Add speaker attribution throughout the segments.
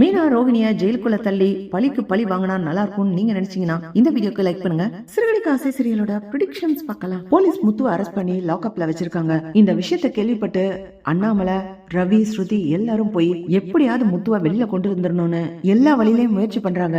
Speaker 1: மீனா ரோகிணிய ஜெயிலுக்குள்ள தள்ளி பழிக்கு பழி வாங்கினா நல்லா இருக்கும்னு நீங்க நினைச்சீங்கன்னா இந்த வீடியோக்கு லைக் பண்ணுங்க. சிறுகடி காசை சீரியலோட ப்ரிடிக்ஷன்ஸ் பார்க்கலாம். போலீஸ் முத்துவ அரெஸ்ட் பண்ணி லாக்அப்ல வச்சிருக்காங்க. இந்த விஷயத்தை கேள்விப்பட்டு அண்ணாமலை ரவி ஸ்ருதி எல்லாரும் போய் எப்படியாவது முத்துவ வெளியில கொண்டு வந்துடணும்னு எல்லா வழியிலயும் முயற்சி பண்றாங்க.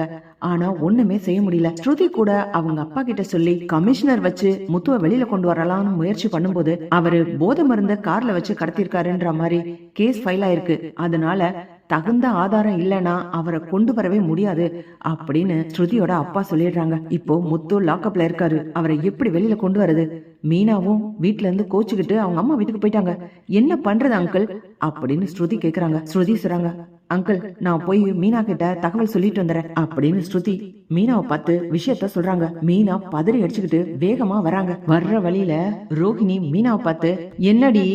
Speaker 1: ஆனா ஒண்ணுமே செய்ய முடியல. ஸ்ருதி கூட அவங்க அப்பா கிட்ட சொல்லி கமிஷனர் வச்சு முத்துவ வெளியில கொண்டு வரலாம்னு முயற்சி பண்ணும்போது அவரு போதை மருந்த கார்ல வச்சு கடத்திருக்காருன்ற மாதிரி கேஸ் ஃபைல் ஆயிருக்கு. அதனால தகுந்த ஆதாரம் இல்லனா அவரை கொண்டு வரவே முடியாது அப்படின்னு ஸ்ருதியோட அப்பா சொல்லிடுறாங்க. இப்போ முத்து லாக்கப்ல இருக்காரு. அவரை எப்படி வெளியில கொண்டு வர்றது? மீனாவும் வீட்ல இருந்து கோச்சுக்கிட்டு அவங்க அம்மா வீட்டுக்கு போயிட்டாங்க. என்ன பண்றது அங்கிள் அப்படின்னு ஸ்ருதி கேக்குறாங்க. ஸ்ருதி சொல்றாங்க அங்கிள் நான் போய் மீனா கிட்ட தகவல் சொல்லிட்டு வந்துடுறேன் அப்படின்னு ஸ்ருதி மீனாவை பார்த்து விஷயத்த சொல்றாங்க. மீனா பதறி அடிச்சுக்கிட்டு வேகமா வராங்க. வர்ற வழியில ரோஹிணி மீனாவை பார்த்து என்னடி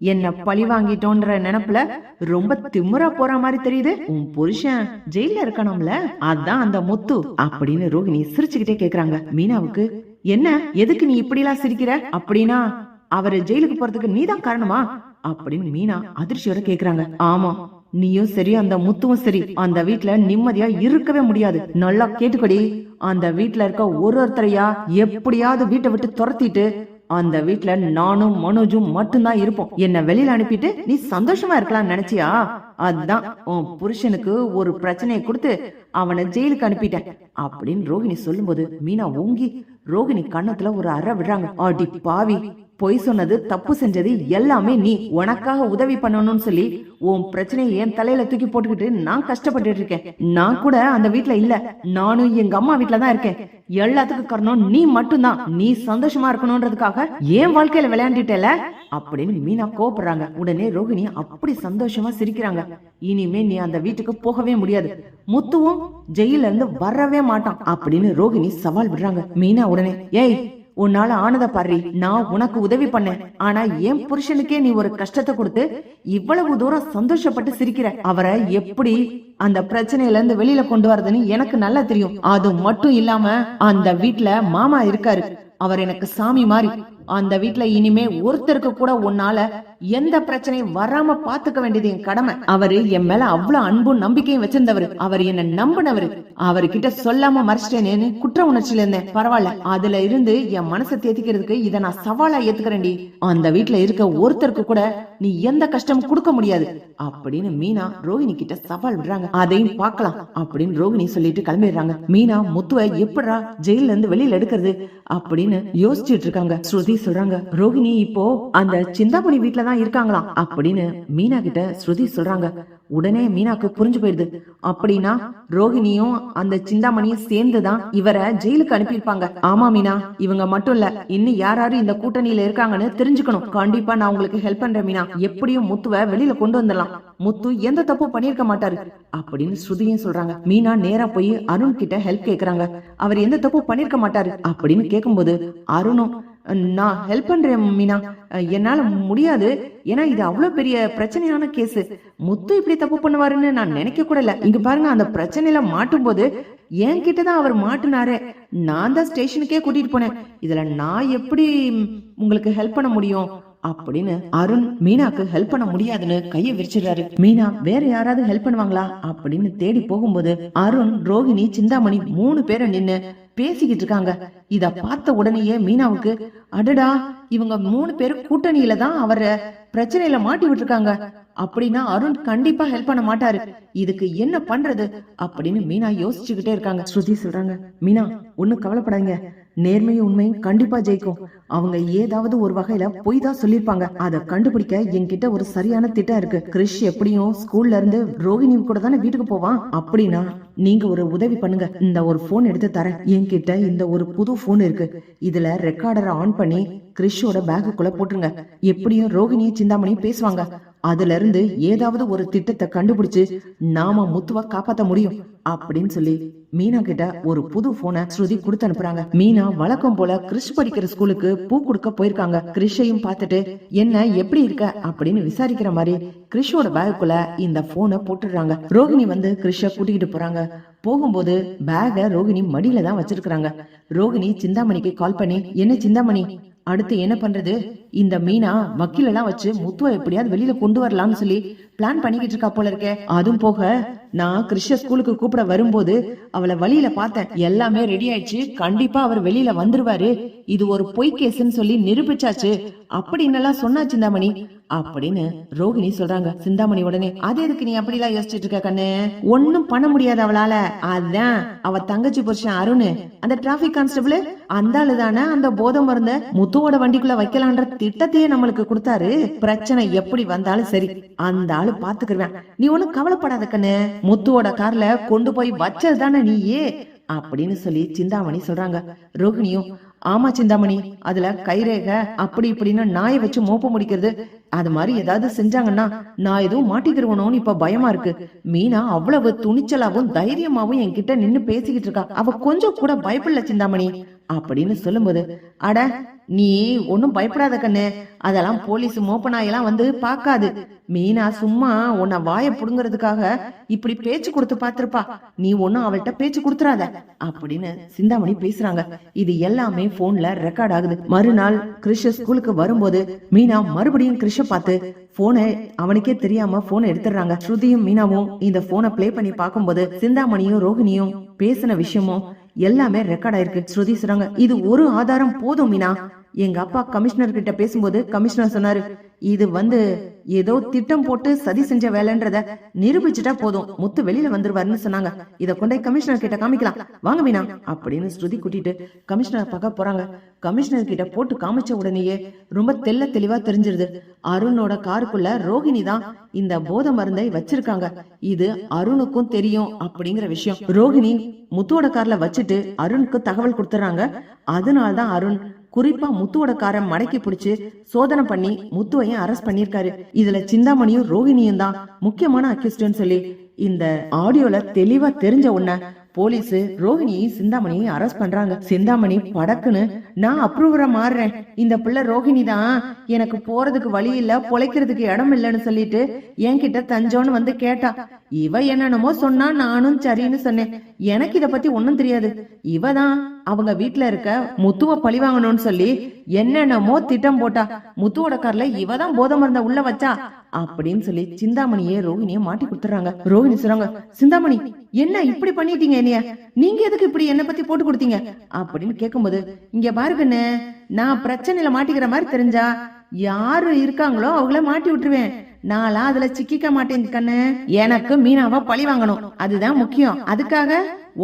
Speaker 1: என்ன பழி வாங்கிட்டோன்ற நினைப்புல ரொம்ப திமிரா போற மாதிரி தெரியுது. உன் புருஷன் ஜெயில இருக்கணும்ல? அதான் அந்த முத்து அப்படின்னு ரோஹிணி சிரிச்சுக்கிட்டே கேக்குறாங்க. மீனாவுக்கு என்ன? எதுக்கு நீ இப்படி எல்லாம் சிரிக்கிற? அப்படின்னா அவரு ஜெயிலுக்கு போறதுக்கு நீதான் காரணமா? அப்படின்னு மீனா அதிர்ச்சியோட கேக்குறாங்க. ஆமா நீயும் சரி அந்த முத்துவும் சரி. அந்த வீட்ல நிம்மதியா இருக்கவே முடியாது. நல்லா கேட்டுக்கடி. அந்த வீட்ல இருக்க ஒரு ஒருத்தரையா எப்படியாவது வீட்டை விட்டு துரத்திட்டு அந்த வீட்ல நானும் மனோஜும் மட்டும்தான் இருப்போம். என்ன வெளியில அனுப்பிட்டு நீ சந்தோஷமா இருக்கலாம் நினைச்சியா? அதுதான் உன் புருஷனுக்கு ஒரு பிரச்சனையை கொடுத்து அவனை ஜெயிலுக்கு அனுப்பிட்டேன். அப்படின்னு ரோகிணி சொல்லும்போது மீனா ஓங்கி ரோகிணி கண்ணத்துல ஒரு அற விடுறாங்க. அடி பாவி பொய் சொன்னது தப்பு செஞ்சது எல்லாமே நீ உனக்காக உதவி பண்ணணும்னு சொல்லி உன் பிரச்சனையை என் தலையில தூக்கி போட்டுக்கிட்டு நான் கஷ்டப்பட்டுட்டு இருக்கேன். நான் கூட அந்த வீட்டுல இல்ல. நானும் எங்க அம்மா வீட்ல தான் இருக்கேன். எல்லாத்துக்கும் காரணம் நீ மட்டும்தான். நீ சந்தோஷமா இருக்கணும்ன்றதுக்காக என் வாழ்க்கையில விளையாண்டுட்டல? அப்படின்னு மீனா கோபப்படுறாங்க உடனே ரோகிணி அப்படி சந்தோஷமா சிரிக்கிறாங்க. இனிமே நீ அந்த வீட்டுக்கு போகவே முடியாது. முத்துவும் ஜெயில இருந்து வரவே மாட்டான். அப்படின்னு ரோகிணி சவால் விடுறாங்க. மீனா உடனே ஏய் உன்னால ஆனத பாரு நான் உனக்கு உதவி பண்ணேன். ஆனா என் புருஷனுக்கே நீ ஒரு கஷ்டத்தை கொடுத்து இவ்வளவு தூரம் சந்தோஷப்பட்டு சிரிக்கிற? அவரை எப்படி அந்த பிரச்சனையில இருந்து வெளியில கொண்டு வரதுன்னு எனக்கு நல்லா தெரியும். அது மட்டும் இல்லாம அந்த வீட்டுல மாமா இருக்காரு. அவர் எனக்கு சாமி மாதிரி அந்த வீட்ல இனிமே ஒருத்தருக்கு கூட உன்னால எந்த பிரச்சனையும் வராம பாத்துக்க வேண்டியது என் கடமை. அவரு என் மேல அவ்வளவு அன்பும் நம்பிக்கையும் வச்சிருந்தவர். அவர் என்ன நம்பினவர். அவர்கிட்ட சொல்லாம மறைச்சிட்டேனேன்னு குற்ற உணர்ச்சியில இருந்தேன். பரவாயில்ல அதுல இருந்து என் மனசை தேத்திக்கிறதுக்கு இத நான் சவாலா ஏத்துக்கிறேன்டி. அந்த வீட்ல இருக்க ஒருத்தருக்கு கூட நீ எந்த கஷ்டமும் கொடுக்க முடியாது. அப்படின்னு மீனா ரோஹிணி கிட்ட சவால் விடுறாங்க. அதையும் பார்க்கலாம் அப்படின்னு ரோஹிணி சொல்லிட்டு கிளம்பிடுறாங்க. மீனா முத்துவ எப்படா ஜெயில இருந்து வெளியில எடுக்கிறது? அப்படின்னு யோசிச்சுட்டு இருக்காங்க. ஸ்ருதி சொல்றாங்க ரோஹிணி இப்போ அந்த சிந்தாமணி வீட்ல தான் இருக்காங்களாம் அப்படின்னு மீனா கிட்ட ஸ்ருதி சொல்றாங்க. உடனே மீனாக்கு புரிஞ்சு போயிடுது அப்படின்னா ரோஹிணியும் அந்த சிந்தாமணியும் சேர்ந்துதான் இவரை ஜெயிலுக்கு அனுப்பியிருப்பாங்க. ஆமா மீனா இவங்க மட்டும் இல்ல இன்னும் யாராரு இந்த கூட்டணியில இருக்காங்கன்னு தெரிஞ்சுக்கணும். கண்டிப்பா நான் உங்களுக்கு ஹெல்ப் பண்றேன் மீனா. எப்படியும் முத்துவ வெளியில கொண்டு வந்துடலாம். முத்து எந்த தப்பும் பண்ணிருக்க மாட்டாரு அப்படின்னு ஸ்ருதியும் சொல்றாங்க. மீனா நேரா போய் அருண் கிட்ட ஹெல்ப் கேக்குறாங்க. அவர் எந்த தப்பும் பண்ணிருக்க மாட்டாரு அப்படின்னு கேக்கும்போது அருணும் நான் ஹெல்ப் பண்றேன் மீனா. என்னால முடியாது. ஏன்னா இது அவ்வளவு பெரிய பிரச்சனையான கேஸ் முத்து இப்படி தப்பு பண்ணுவாருன்னு நான் நினைக்க கூட இல்ல. இங்க பாருங்க அந்த பிரச்சனையில மாட்டும் போது என்கிட்ட தான் அவர் மாட்டினாரு. நான் தான் ஸ்டேஷனுக்கே கூட்டிட்டு போனேன். இதுல நான் எப்படி உங்களுக்கு ஹெல்ப் பண்ண முடியும்? அப்படின்னு அருண் மீனாக்கு ஹெல்ப் பண்ண முடியாதுன்னு கைய விரிச்சிடுறாரு. மீனா வேற யாராவது ஹெல்ப் பண்ணுவாங்களா? அப்படின்னு தேடி போகும்போது அருண் ரோஹிணி சிந்தாமணி மூணு பேரை நின்னு பேசிக்கிட்டு இருக்காங்க. இத பார்த்த உடனேயே மீனாவுக்கு அடடா இவங்க மூணு பேரும் கூட்டணியில தான் அவரை பிரச்சனையில மாட்டி விட்டுருக்காங்க. அப்படின்னா அருண் கண்டிப்பா ஹெல்ப் பண்ண மாட்டாரு. இதுக்கு என்ன பண்றது அப்படின்னு மீனா யோசிச்சுக்கிட்டே இருக்காங்க. ஸ்ருதி சொல்றாங்க மீனா ஒண்ணும் கவலைப்படாதீங்க. நேர்மையும் உண்மையும் கண்டிப்பா ஜெயிக்கும். அவங்க ஏதாவது ஒரு வகையில பொய் தான் சொல்லிருப்பாங்க அதை கண்டுபிடிக்க என்கிட்ட ஒரு சரியான திட்டம் இருக்கு. கிறிஷ் எப்படியும் ஸ்கூல்ல இருந்து ரோஹிணி கூட தானே வீட்டுக்கு போவான்? அப்படின்னா நீங்க ஒரு உதவி பண்ணுங்க. இந்த ஒரு போன் எடுத்து தரேன். என்கிட்ட இந்த ஒரு புது போன் இருக்கு. இதுல ரெக்கார்டரை ஆன் பண்ணி கிறிஷோட பேக்குக்குள்ள போட்டுருங்க. எப்படியும் ரோகிணியும் சிந்தாமணியும் பேசுவாங்க. அதுல இருந்து ஏதாவது ஒரு திட்டத்தை கண்டுபிடிச்சு நாம முத்துவ காப்பாத்த முடியும். அப்படின்னு சொல்லி மீனா கிட்ட ஒரு புது போனை ஸ்ருதி கொடுத்து அனுப்புறாங்க. மீனா வழக்கம் போல கிறிஷ் படிக்கிற ஸ்கூலுக்கு பூ கொடுக்க போயிருக்காங்க. கிறிஷையும் பார்த்துட்டு என்ன எப்படி இருக்க? அப்படின்னு விசாரிக்கிற மாதிரி கிறிஷோட பேக்குள்ள இந்த போனை போட்டுடுறாங்க. ரோஹிணி வந்து கிறிஷ கூட்டிக்கிட்டு போறாங்க. போகும்போது பேக ரோகிணி மடியில தான் வச்சிருக்கிறாங்க. ரோகிணி சிந்தாமணிக்கு கால் பண்ணி என்ன சிந்தாமணி? அடுத்து என்ன பண்றது? இந்த மீனா வக்கீலெல்லாம் வச்சு முத்துவ எப்படியாவது வெளியில கொண்டு வரலாம்னு சொல்லி பிளான் பண்ணிக்கிட்டு இருக்கா போல இருக்கே. அதுவும் போக நான் கிருஷ்ண ஸ்கூலுக்கு கூப்பிட வரும்போது அவளை வழியில பார்த்தேன். எல்லாமே ரெடி ஆயிடுச்சு. கண்டிப்பா அவர் வெளியில வந்துருவாரு. இது ஒரு பொய் கேஸ்ன்னு சொல்லி நிரூபிச்சாச்சு. அப்படின்னு எல்லாம் சொன்னா சிந்தாமணி? அப்படின்னு ரோகிணி சொல்றாங்க. சிந்தாமணி உடனே அது எதுக்கு நீ அப்படி எல்லாம் யோசிச்சுட்டு இருக்க கண்ணு? ஒன்னும் பண்ண முடியாது அவளால. அதான் அவ தங்கச்சி புருஷன் அருண். அந்த டிராபிக் கான்ஸ்டபிள் அந்த ஆளுதானே அந்த போதை மருந்த முத்துவோட வண்டிக்குள்ள வைக்கலான்ற திட்டத்தையே நம்மளுக்கு கொடுத்தாரு. பிரச்சனை எப்படி வந்தாலும் சரி. அந்த ஆள் ஆளு பாத்துக்கிருவேன். நீ ஒண்ணும் கவலைப்படாத கண்ணு. முத்துவோட கார்ல கொண்டு போய் வச்சது தானே நீயே? அப்படின்னு சொல்லி சிந்தாமணி சொல்றாங்க. ரோகிணியும் ஆமா சிந்தாமணி அதுல கைரேக அப்படி இப்படின்னு நாயை வச்சு மோப்ப முடிக்கிறது. அது மாதிரி ஏதாவது செஞ்சாங்கன்னா நான் எதுவும் மாட்டிக்கிருவனும்னு இப்ப பயமா இருக்கு. மீனா அவ்வளவு துணிச்சலாவும் தைரியமாவும் என்கிட்ட நின்னு பேசிக்கிட்டு இருக்கா. அவ கொஞ்சம் கூட பயப்படல சிந்தாமணி. அப்படின்னு சொல்லும்போது அட நீ ஒன்னும் பயப்படாத கண்ணு. அதெல்லாம் போலீஸ் மோப்பனாயெல்லாம் வந்து பார்க்காது. மீனா சும்மா உன்னை வாயை புடுங்கிறதுக்காக இப்படி பேச்சு கொடுத்து பார்த்திருப்பா. நீ ஒன்னும் அவள்கிட்ட பேச்சு கொடுத்துறாத அப்படின்னு சிந்தாமணி பேசுறாங்க. இது எல்லாமே போன்ல ரெக்கார்ட் ஆகுது. மறுநாள் கிறிஷ ஸ்கூலுக்கு வரும்போது மீனா மறுபடியும் கிருஷ பார்த்து போனை அவனுக்கே தெரியாம போனை எடுத்துடுறாங்க. ஸ்ருதியும் மீனாவும் இந்த போனை ப்ளே பண்ணி பார்க்கும்போது சிந்தாமணியும் ரோஹிணியும் பேசின விஷயமும் எல்லாமே ரெக்கார்ட் ஆயிருக்கு. ஸ்ருதி சொல்றாங்க இது ஒரு ஆதாரம் போதும் மீனா. எங்க அப்பா கமிஷனர் கிட்ட பேசும்போது கமிஷனர் சொன்னாரு இது வந்து ஏதோ திட்டம் போட்டு சதி செஞ்ச வேலைன்றத நிரூபிச்சுட்டா போதும். முத்து வெளியில வந்துருவாருன்னு சொன்னாங்க. இத கொண்டே கமிஷனர் கிட்ட காமிக்கலாம். வாங்க மீனா அப்படின்னு ஸ்ருதி கூட்டிட்டு கமிஷனர் பார்க்க போறாங்க. கமிஷனர் கிட்ட போட்டு காமிச்ச உடனேயே ரொம்ப தெள்ள தெளிவா தெரிஞ்சிருது. அருணோட காருக்குள்ள ரோஹிணி தான் இந்த போத மருந்தை வச்சிருக்காங்க. இது அருணுக்கும் தெரியும் அப்படிங்கிற விஷயம். ரோஹிணி முத்துவோட கார்ல வச்சுட்டு அருணுக்கு தகவல் கொடுத்துறாங்க. அதனால்தான் அருண் குறிப்பா முத்துவோட மடக்கி பிடிச்சு சோதனை பண்ணி முத்துவையும் அரெஸ்ட் பண்ணிருக்காரு இதுல சிந்தாமணியும் ரோஹிணியும் தான் முக்கியமான அக்யூஸ்ட்னு சொல்லி இந்த ஆடியோல தெளிவா தெரிஞ்ச உடனே போலீஸ் ரோஹிணியை சிந்தாமணியை அரெஸ்ட் பண்றாங்க. சிந்தாமணி படக்குன்னு நான் அப்ரூவரா மாறுறேன். இந்த பிள்ளை ரோஹிணி தான். எனக்கு போறதுக்கு வழி இல்ல பொழைக்கிறதுக்கு இடம் இல்லைன்னு சொல்லிட்டு என்கிட்ட தஞ்சோன்னு வந்து கேட்டா. இவ என்னென்னமோ சொன்னா நானும் சரின்னு சொன்னேன். எனக்கு இத பத்தி ஒன்னும் தெரியாது. இவ தான் அவங்க வீட்ல இருக்க முத்துவ பழி வாங்கணும்னு சொல்லி என்னென்னமோ திட்டம் போட்டா. முத்துவோட கார்ல இவ தான் போதை மருந்த உள்ள வச்சா. அப்படின்னு சொல்லி சிந்தாமணியே ரோஹிணிய மாட்டி கொடுத்துறாங்க. ரோஹிணி சொல்றாங்க சிந்தாமணி என்ன இப்படி பண்ணிட்டீங்க என்னைய? நீங்க எதுக்கு இப்படி என்ன பத்தி போட்டு கொடுத்தீங்க? அப்படின்னு கேட்கும்போது இங்க பாருங்கண்ணே நான் பிரச்சனையில மாட்டிக்கிற மாதிரி தெரிஞ்சா யாரு இருக்காங்களோ அவங்கள மாட்டி விட்டுருவேன். நான்லாம் அதுல சிக்கிக்க மாட்டேன் கண்ணு. எனக்கு மீனாவா பழி வாங்கணும். அதுதான் முக்கியம். அதுக்காக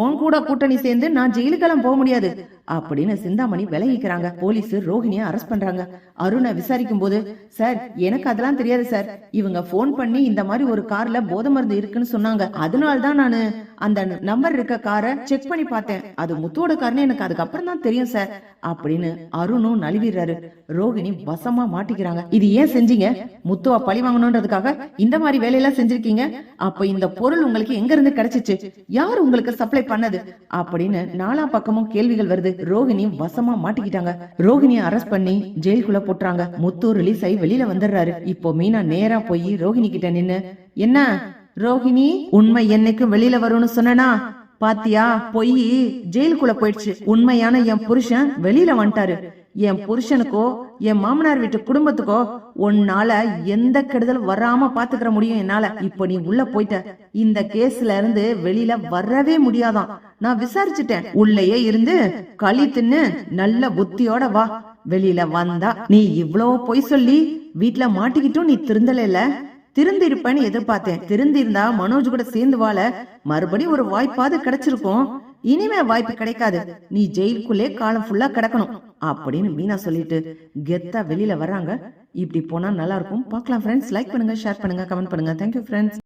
Speaker 1: உன் கூட கூட்டணி சேர்ந்து நான் ஜெயிலுக்கெல்லாம் போக முடியாது. அப்படின்னு சிந்தாமணி விலகிக்கிறாங்க. போலீஸ் ரோஹிணிய அரெஸ்ட் பண்றாங்க. அருணை விசாரிக்கும் போது சார் எனக்கு அதெல்லாம் தெரியாது சார். இவங்க போன் பண்ணி இந்த மாதிரி ஒரு கார்ல போதை மருந்து இருக்குன்னு சொன்னாங்க. அதனால தான் நானு அந்த நம்பர் இருக்க காரை செக் பண்ணி பார்த்தேன். அது முத்தோட கார்னு எனக்கு அதுக்கப்புறம் தான் தெரியும் சார் அப்படின்னு அருணும் நழுவிடுறாரு. ரோகிணி வசமா மாட்டிக்கிறாங்க. இது ஏன் செஞ்சீங்க? முத்துவா பழி வாங்கணும்ன்றதுக்காக இந்த மாதிரி வேலையெல்லாம் செஞ்சிருக்கீங்க? அப்ப இந்த பொருள் உங்களுக்கு எங்க இருந்து கிடைச்சிச்சு? யார் உங்களுக்கு சப்ளை பண்ணது? அப்படின்னு நாலா பக்கமும் கேள்விகள் வருது. ரோகிணி வசமா மாட்டிக்கிட்டாங்க. ரோகிணியை அரெஸ்ட் பண்ணி ஜெயிலுக்குள்ள போட்டுறாங்க. முத்து ரிலீஸ் ஆகி வெளியில வந்துடுறாரு. இப்போ மீனா நேரா போய் ரோகிணி கிட்ட நின்னு என்ன? ரோகிணி உண்மை என்னைக்கும் வெளியில வரும்னு சொன்னனா? பாத்தியா பொய் ஜெயிலுக்குள்ள போயிடுச்சு. உண்மையான என் புருஷன் வெளியில வந்துட்டாரு. என் புருஷனுக்கோ என் மாமனார் வீட்டு குடும்பத்துக்கோ உன்னால எந்த கெடுதல் வராம பாத்துக்கிற முடியும் என்னால. இப்ப நீ உள்ள போயிட்ட. இந்த கேஸ்ல இருந்து வெளியில வரவே முடியாதாம் நான் விசாரிச்சுட்டேன். உள்ளேயே இருந்து களி தின்னு நல்ல புத்தியோட வா. வெளியில வந்தா நீ இவ்வளவு பொய் சொல்லி வீட்டுல மாட்டிக்கிட்டும் நீ திருந்தல திருந்திருப்பேன்னு எதிர்பார்த்தேன். திருந்திருந்தா மனோஜ் கூட சேர்ந்து வாழ மறுபடியும் ஒரு வாய்ப்பாவது கிடைச்சிருக்கும். இனிமே வாய்ப்பு கிடைக்காது. நீ ஜெயிலுக்குள்ளே காலம் ஃபுல்லா கிடக்கணும். அப்படின்னு மீனா சொல்லிட்டு கெத்தா வெளியில வர்றாங்க. இப்படி போனா நல்லா இருக்கும். பார்க்கலாம் ஃப்ரெண்ட்ஸ் லைக் பண்ணுங்க ஷேர் பண்ணுங்க கமெண்ட் பண்ணுங்க. Thank you friends